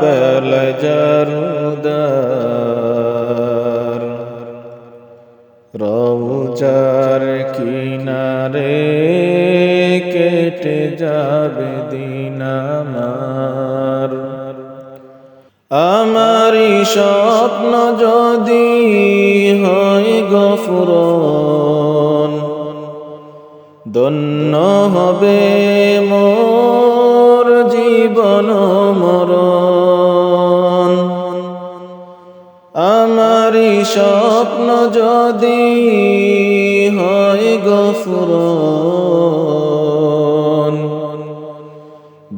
বেলা জারুদার রৌজার কিনারে কেটে যাবে দিন আমার স্বপ্ন যদি হয় গফুরন ধন্য হবে মোর স্বপ্ন যদি হয় গফুরন,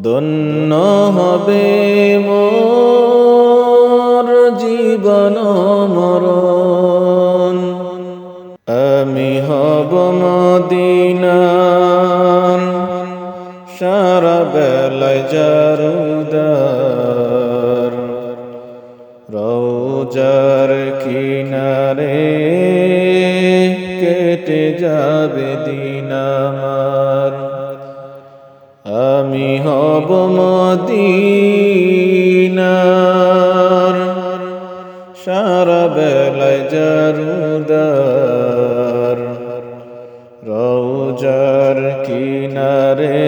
ধন্য হবে মোর জীবন মরণ। আমি হব মদিনার সারা বেলায় জারুদার রৌজার কিনারে কেটে যাবে দিন আমার। আমি হব মদিনার। সারা বেলায় জারুদার। রৌজার কিনারে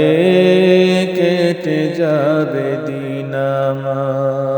কেটে যাবে দিন আমার।